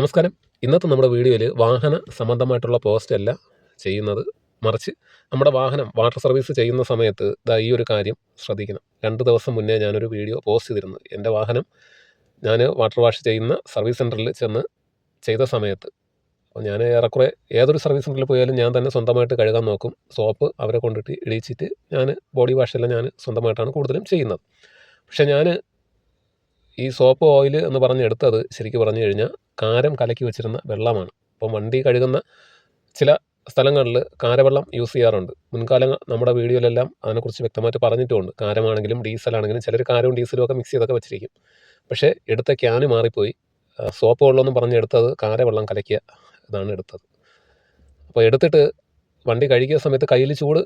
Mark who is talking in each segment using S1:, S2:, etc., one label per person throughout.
S1: നമസ്കാരം. ഇന്നത്തെ നമ്മുടെ വീഡിയോയിൽ വാഹന സംബന്ധമായിട്ടുള്ള പോസ്റ്റ് അല്ല ചെയ്യുന്നത്. മറിച്ച് നമ്മുടെ വാഹനം വാട്ടർ സർവീസ് ചെയ്യുന്ന സമയത്ത് ദാ ഈ ഒരു കാര്യം ശ്രദ്ധിക്കണം. രണ്ട് ദിവസം മുന്നേ ഞാനൊരു വീഡിയോ പോസ്റ്റ് ചെയ്തിരുന്നു. എന്റെ വാഹനം ഞാൻ വാട്ടർ വാഷ് ചെയ്യുന്ന സർവീസ് സെന്ററിൽ ചെന്ന് ചെയ്ത സമയത്ത്. അപ്പോൾ ഞാൻ ഏറെക്കുറെ ഏതൊരു സർവീസ് സെന്ററിൽ പോയാലും ഞാൻ തന്നെ സ്വന്തമായിട്ട് കഴുകാൻ നോക്കും. സോപ്പ് അവരെ കൊണ്ടിട്ട് ഇടിച്ചിട്ട് ഞാൻ ബോഡി വാഷെല്ലാം ഞാൻ സ്വന്തമായിട്ടാണ് കൂടുതലും ചെയ്യുന്നത്. പക്ഷേ ഞാൻ ഈ സോപ്പ് ഓയിൽ എന്ന് പറഞ്ഞ് എടുത്തത് ശരിക്കും പറഞ്ഞു കഴിഞ്ഞാൽ കാരം കലക്കി വെച്ചിരുന്ന വെള്ളമാണ്. അപ്പോൾ വണ്ടി കഴുകുന്ന ചില സ്ഥലങ്ങളിൽ കാരവെള്ളം യൂസ് ചെയ്യാറുണ്ട്. മുൻകാലങ്ങൾ നമ്മുടെ വീഡിയോയിലെല്ലാം അതിനെക്കുറിച്ച് വ്യക്തമായിട്ട് പറഞ്ഞിട്ടുമുണ്ട്. കാരമാണെങ്കിലും ഡീസലാണെങ്കിലും ചിലർ കാരവും ഡീസലും ഒക്കെ മിക്സ് ചെയ്തൊക്കെ വെച്ചിരിക്കും. പക്ഷേ എടുത്ത ക്യാന് മാറിപ്പോയി. സോപ്പ് വെള്ളമെന്നും പറഞ്ഞ് എടുത്തത് കാരവെള്ളം കലക്കിയ ഇതാണ് എടുത്തത്. അപ്പോൾ എടുത്തിട്ട് വണ്ടി കഴുകിയ സമയത്ത് കയ്യിൽ ചൂട്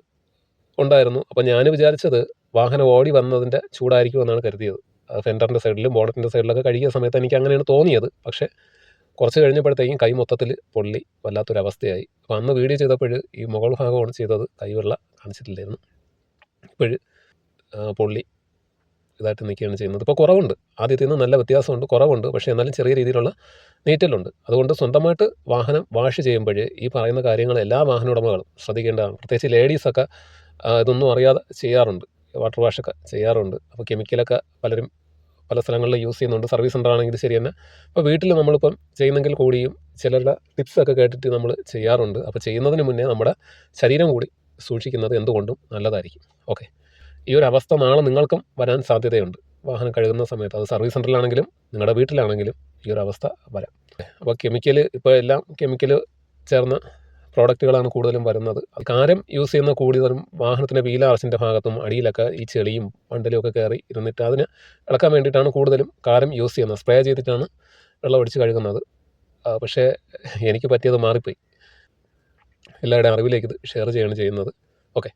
S1: ഉണ്ടായിരുന്നു. അപ്പോൾ ഞാൻ വിചാരിച്ചത് വാഹനം ഓടി വന്നതിന്റെ ചൂടായിരിക്കുമെന്നാണ് കരുതിയത്. ഫെൻഡറിന്റെ സൈഡിലും ബോണറ്റിന്റെ സൈഡിലൊക്കെ കഴുകിയ സമയത്ത് എനിക്ക് അങ്ങനെയാണ് തോന്നിയത്. പക്ഷേ കുറച്ച് കഴിഞ്ഞപ്പോഴത്തേക്കും കൈ മൊത്തത്തിൽ പൊള്ളി വല്ലാത്തൊരവസ്ഥയായി. അപ്പോൾ അന്ന് വീഡിയോ ചെയ്തപ്പോൾ ഈ മുകൾ ഭാഗമാണ് ചെയ്തത്. കൈവെള്ള കാണിച്ചിട്ടില്ലായിരുന്നു. ഇപ്പോഴ് പൊള്ളി ഇതായിട്ട് നിൽക്കുകയാണ് ചെയ്യുന്നത്. ഇപ്പോൾ കുറവുണ്ട്. ആദ്യത്തിൽ നിന്ന് നല്ല വ്യത്യാസമുണ്ട്. കുറവുണ്ട്. പക്ഷേ എന്നാലും ചെറിയ രീതിയിലുള്ള നീറ്റലുണ്ട്. അതുകൊണ്ട് സ്വന്തമായിട്ട് വാഹനം വാഷ് ചെയ്യുമ്പോൾ ഈ പറയുന്ന കാര്യങ്ങൾ എല്ലാ വാഹന ഉടമകളും ശ്രദ്ധിക്കേണ്ടതാണ്. പ്രത്യേകിച്ച് ലേഡീസൊക്കെ ഇതൊന്നും അറിയാതെ ചെയ്യാറുണ്ട്. വാട്ടർ വാഷൊക്കെ ചെയ്യാറുണ്ട്. അപ്പോൾ കെമിക്കലൊക്കെ പലരും പല സ്ഥലങ്ങളിൽ യൂസ് ചെയ്യുന്നുണ്ട്. സർവീസ് സെന്റർ ആണെങ്കിൽ ശരി തന്നെ. അപ്പോൾ വീട്ടിൽ നമ്മളിപ്പം ചെയ്യുന്നെങ്കിൽ കൂടിയും ചിലരുടെ ടിപ്സൊക്കെ കേട്ടിട്ട് നമ്മൾ ചെയ്യാറുണ്ട്. അപ്പോൾ ചെയ്യുന്നതിന് മുന്നേ നമ്മുടെ ശരീരം കൂടി സൂക്ഷിക്കുന്നത് എന്തുകൊണ്ടും നല്ലതായിരിക്കും. ഓക്കെ ഈ ഒരു അവസ്ഥ നാളെ നിങ്ങൾക്കും വരാൻ സാധ്യതയുണ്ട്. വാഹനം കഴുകുന്ന സമയത്ത് അത് സർവീസ് സെന്ററിലാണെങ്കിലും നിങ്ങളുടെ വീട്ടിലാണെങ്കിലും ഈ ഒരു അവസ്ഥ വരാം. അപ്പോൾ കെമിക്കൽ ഇപ്പോൾ എല്ലാം കെമിക്കൽ ചേർന്ന പ്രോഡക്റ്റുകളാണ് കൂടുതലും വരുന്നത്. കാരം യൂസ് ചെയ്യുന്ന കൂടുതലും വാഹനത്തിന്റെ വീലാർച്ചിന്റെ ഭാഗത്തും അടിയിലൊക്കെ ഈ ചെളിയും മണ്ടലും ഒക്കെ കയറി ഇരുന്നിട്ട് അതിന് ഇളക്കാൻ വേണ്ടിയിട്ടാണ് കൂടുതലും കാരം യൂസ് ചെയ്യുന്നത്. സ്പ്രേ ചെയ്തിട്ടാണ് വെള്ളം ഒടിച്ച് കഴുകുന്നത്. പക്ഷേ എനിക്ക് പറ്റിയത് മാറിപ്പോയി. എല്ലാവരുടെയും അറിവിലേക്ക് ഇത് ഷെയർ ചെയ്യാണ് ചെയ്യുന്നത്. ഓക്കെ